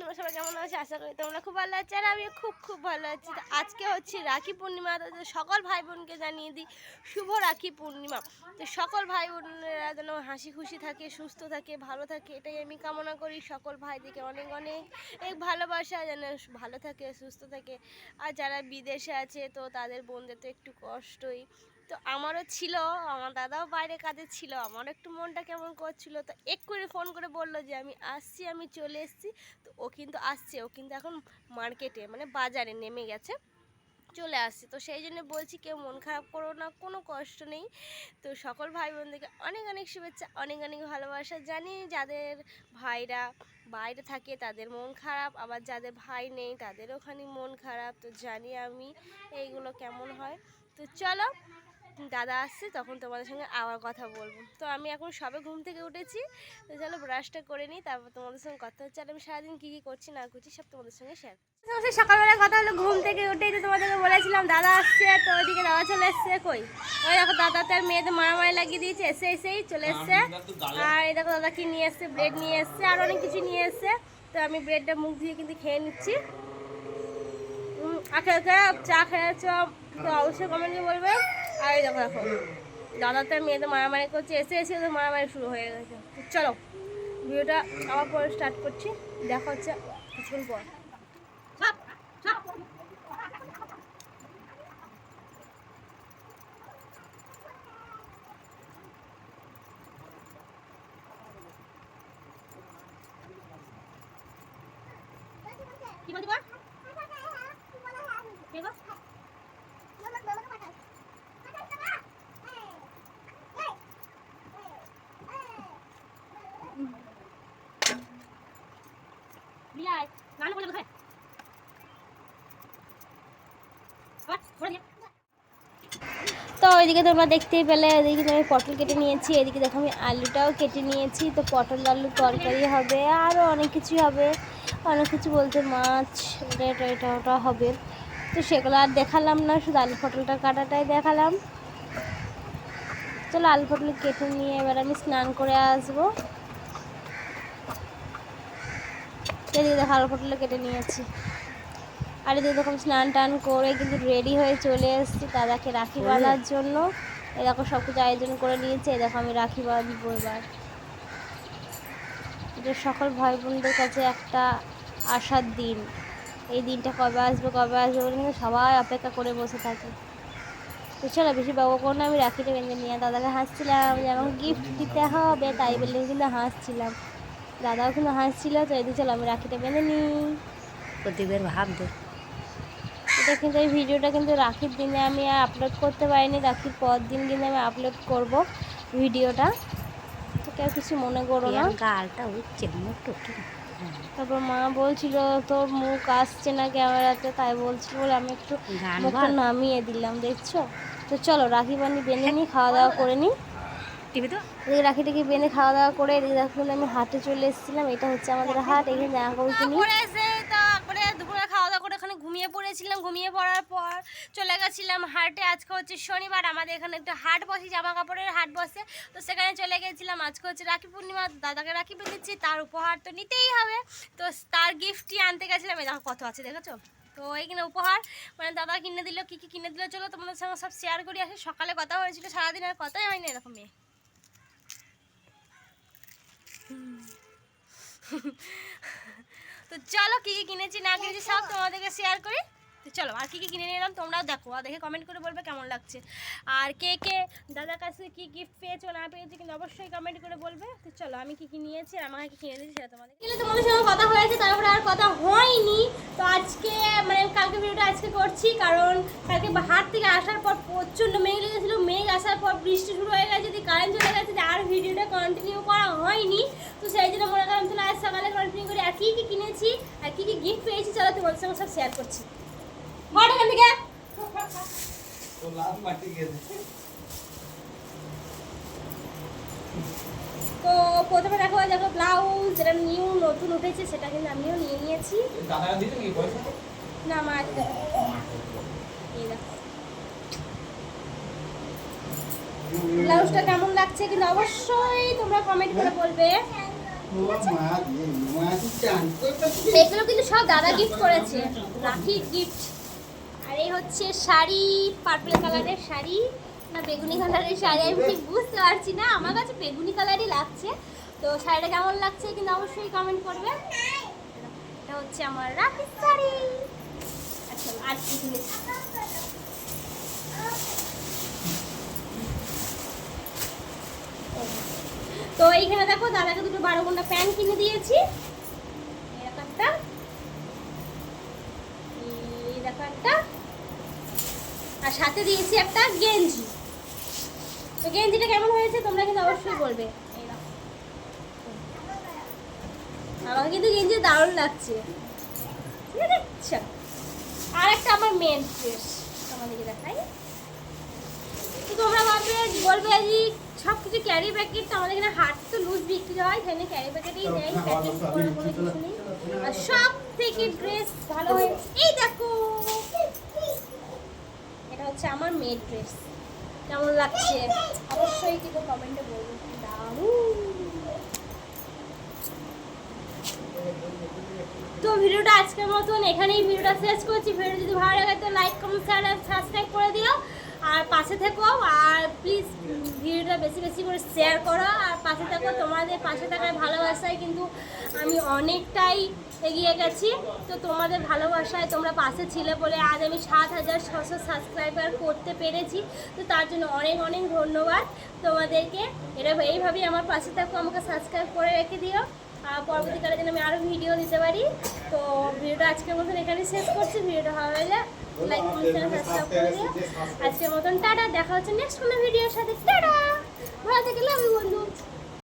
তোমরা সবাই কেমন আছো? আশা করি তোমরা খুব ভালো আছো আর আমিও খুব খুব ভালো আছি। তো আজকে হচ্ছে রাখি পূর্ণিমা, তো সকল ভাই বোনকে জানিয়ে দিই, শুভ রাখি পূর্ণিমা। তো সকল ভাই বোনেরা যেন হাসি খুশি থাকে, সুস্থ থাকে, ভালো থাকে, এটাই আমি কামনা করি সকল ভাইদিকে অনেক অনেক ভালোবাসা, যেন ভালো থাকে, সুস্থ থাকে। আর যারা বিদেশে আছে, তো তাদের বোনদের তো একটু কষ্টই। তো আমারও ছিল, আমার দাদাও বাইরে কাজে ছিল, আমারও একটু মনটা কেমন করছিল। তো এক করে ফোন করে বলল যে, আমি আসছি, আমি চলে এসেছি। তো ও কিন্তু আসছে, ও কিন্তু এখন মার্কেটে মানে বাজারে নেমে গেছে, চলে আসছে। তো সেই জন্য বলছি, কেউ মন খারাপ করো না, কোনো কষ্ট নেই। তো সকল ভাই বোনদেরকে অনেক অনেক শুভেচ্ছা, অনেক অনেক ভালোবাসা জানি যাদের ভাইরা বাইরে থাকে তাদের মন খারাপ, আবার যাদের ভাই নেই তাদের ওখানে মন খারাপ। তো জানি আমি এইগুলো কেমন হয়। তো চলো দাদা আসছে তখন তোমাদের সঙ্গে আবার কথা বলব। তো আমি এখন সবে ঘুম থেকে উঠেছি তো চলো ব্রাশটা করে নিই তারপর তোমাদের সঙ্গে কথা হচ্ছে। আর আমি সারাদিন কী কী করছি না করছি সব তোমাদের সঙ্গে শেয়ার সকালবেলা কথা হলো ঘুম থেকে উঠেই তো তোমাদেরকে বলেছিলাম দাদা আসছে তো ওইদিকে দাদা চলে এসছে কই? ওই দেখো দাদা তার মেয়েদের মারামারি লাগিয়ে দিয়েছে এসে এসেই চলে এসছে। আর এই দেখো দাদা কি নিয়ে এসছে ব্রেড নিয়ে এসছে আর অনেক কিছু নিয়ে এসছে। তো আমি ব্রেডটা মুখ দিয়ে কিন্তু খেয়ে নিচ্ছি। আর খেয়ে খেয়ে চা খেয়েছ তো অবশ্যই কমেন্টে বলবে। আর দেখো দেখো। দাদা মেয়েদের মারামারি করছে, এসে এসে ওদের মারামারি শুরু হয়ে গেছে। চলো, ভিডিওটা আবার পরে স্টার্ট করছি। দেখা হচ্ছে কিছুক্ষণ পর। কি বলছি বল? ঘুরে দিয়ে তো ওইদিকে তোমরা দেখতেই পেলে, এদিকে আমি পটল কেটে নিয়েছি, এদিকে দেখো আমি আলুটাও কেটে নিয়েছি। তো পটল আলু তরকারি হবে আরও অনেক কিছুই হবে। অনেক কিছু বলতে মাছ এটা এটা, ওটা হবে। তো সেগুলো আর দেখালাম না, শুধু আলু পটলটা কাটাটাই দেখালাম। চলো আলু পটল কেটে নিয়ে এবার আমি স্নান করে আসব। এদিকে দেখো আলু কেটে নিয়েছি। আর এদিকে দেখো স্নান টান করে কিন্তু রেডি হয়ে চলে এসেছি দাদাকে রাখি বাঁধার জন্য। এ দেখো সব কিছু আয়োজন করে নিয়েছে এ দেখো আমি রাখি বাঁধবো এবার। এটা সকল ভাই বোনদের কাছে একটা আসার দিন। এই দিনটা কবে আসবে কবে আসবে বলে কিন্তু সবাই অপেক্ষা করে বসে থাকে। তো চলো বেশি বাবু করে আমি রাখিটা বেঁধে নিয়ে দাদাকে হাসছিলাম যে আমাকে গিফট দিতে হবে তাই বলে কিন্তু হাসছিলাম। দাদাও কিন্তু হাসছিল তো এদিকে চলো আমি রাখিটা বেঁধে নিই। প্রদীপের ভাব দে। এটা কিন্তু এই ভিডিওটা কিন্তু রাখির দিনে আমি আর আপলোড করতে পারিনি রাখির পর দিন কিন্তু আমি আপলোড করব ভিডিওটা। তো কেউ কিছু মনে করো না। গালটা উঠছে মুখ তারপর মা বলছিল তোর মুখ আসছে না ক্যামেরাতে তাই বলছিল বলে আমি একটু মুখটা নামিয়ে দিলাম দেখছ? তো চলো রাখি বানি বেঁধে নিই খাওয়া দাওয়া করে নিই। টিভি তো? এদিকে রাখিটাকে বেঁধে খাওয়া দাওয়া করে এদিকে দেখুন আমি হাটে চলে এসেছিলাম এটা হচ্ছে আমাদের হাট এখানে জামা কাপড় কিনি। তারপরে দুপুরে খাওয়া দাওয়া করে ওখানে ঘুমিয়ে পড়েছিলাম ঘুমিয়ে পড়ার পর চলে গেছিলাম হাটে আজকে হচ্ছে শনিবার আমাদের এখানে একটা হাট বসে জামা কাপড়ের হাট বসে তো সেখানে চলে গেছিলাম আজকে হচ্ছে রাখি পূর্ণিমা দাদাকে রাখি বেঁধেছি তার উপহার তো নিতেই হবে তো তার গিফটই আনতে গেছিলাম এই দেখো কত আছে দেখেছ? তো এইখানে উপহার মানে দাদা কিনে দিল কী কী কিনে দিল চলো তোমাদের সঙ্গে সব শেয়ার করি আসে সকালে কথা হয়েছিল সারাদিন আর কথাই হয়নি এরকম মেয়ে। তো চলো কী কী কিনেছি না কিনেছি সব তোমাদেরকে শেয়ার করি। তো চলো, আর কী কী কিনে নিলাম তোমরাও দেখো, আর দেখে কমেন্ট করে বলবে কেমন লাগছে। আর কে কে দাদার কাছে কী গিফট পেয়েছ না পেয়েছ কিন্তু অবশ্যই কমেন্ট করে বলবে। তো চলো, আমি কী কী নিয়েছি আর আমাকে কী কিনে দিয়েছি সেটা তোমাদের কিন্তু তোমাদের সঙ্গে কথা হয়েছে, তারপরে আর কথা হয়নি। তো আজকে মানে কালকে ভিডিওটা আজকে করছি, কারণ কালকে হাট থেকে আসার পর প্রচণ্ড মেঘ লেগেছিলো। মেঘ আসার পর বৃষ্টি শুরু হয়ে গেছে, যদি কারেন্ট চলে গেছে আর ভিডিওটা কন্টিনিউ করা হয়নি। তো সেই জন্য মনে করলাম, চলো আজ সকালে কন্টিনিউ করি। আর কী কী কিনেছি, আর কী কী গিফট পেয়েছি, চলো তোমাদের সঙ্গে সব শেয়ার করছি। তো প্রথমে দেখো দেখো ব্লাউজ যেটা নিউ নতুন উঠেছে সেটা কিন্তু আমিও নিয়ে নিয়েছি। দাদারা দিতে কি পয়সা? না মা এই দেখো। ব্লাউজটা কেমন লাগছে কিন্তু অবশ্যই তোমরা কমেন্ট করে বলবে। এগুলো কিন্তু সব দাদা গিফট করেছে। রাখি গিফট আর এই হচ্ছে শাড়ি পার্পল কালারের শাড়ি না বেগুনি কালারের শাড়ি, আমি ঠিক বুঝতে পারছি না। আমার কাছে বেগুনি কালারই লাগছে। তো শাড়িটা কেমন লাগছে কিন্তু অবশ্যই কমেন্ট করবে। এটা হচ্ছে আমার রাখির শাড়ি। আচ্ছা আর কি তো এইখানে দেখো, দাদাকে দুটো বারো ঘণ্টা প্যান্ট কিনে দিয়েছি এরকম একটা এই দেখো একটা আর সাথে দিয়েছি একটা গেঞ্জি। তো গেঞ্জিটা কেমন হয়েছে তোমরা কিন্তু অবশ্যই বলবে। আমাকে কিন্তু গেঞ্জি দারুণ লাগছে। আচ্ছা। আর একটা আমার মেন ড্রেস তোমাদেরকে দেখাই। তো তোমরা ভাববে, বলবে যে সব কিছু ক্যারি প্যাকেট তো আমাদের এখানে হাট তো লুজ বিক্রি হয় সেখানে ক্যারি প্যাকেটেই নেই প্যাকেট করে কোনো কিছু নেই। আর সব থেকে ড্রেস ভালো হয়েছে, এই দেখো। হচ্ছে আমার মেয়ের ড্রেস কেমন লাগছে? অবশ্যই কিন্তু কমেন্টে বলব তো ভিডিওটা আজকের মতন এখানেই ভিডিওটা শেষ করছি। ভিডিও যদি ভালো লাগে তো লাইক কমেন্ট শেয়ার সাবস্ক্রাইব করে দিও। আর পাশে থেকো, আর প্লিজ ভিডিওটা বেশি বেশি করে শেয়ার করো, আর পাশে থাকো। তোমাদের পাশে থাকার ভালোবাসায় কিন্তু আমি অনেকটাই এগিয়ে গেছি। তো তোমাদের ভালোবাসায় তোমরা পাশে ছিলে বলে আজ আমি সাত হাজার ছশো সাবস্ক্রাইবার করতে পেরেছি। তো তার জন্য অনেক অনেক ধন্যবাদ। তোমাদেরকে এটা এইভাবেই আমার পাশে থাকো, আমাকে সাবস্ক্রাইব করে রেখে দিও। পরবর্তীকালে যেন আমি আরও ভিডিও দিতে পারি। তো ভিডিওটা আজকের মতন এখানে শেষ করছি। ভিডিওটা ভালো লাগলে লাইক কমেন্ট সাবস্ক্রাইব করে দিও। আজকের মতন টাটা, দেখা হচ্ছে নেক্সট কোনো ভিডিওর সাথে। টাটা! ভালো থেকে লাভ বন্ধু।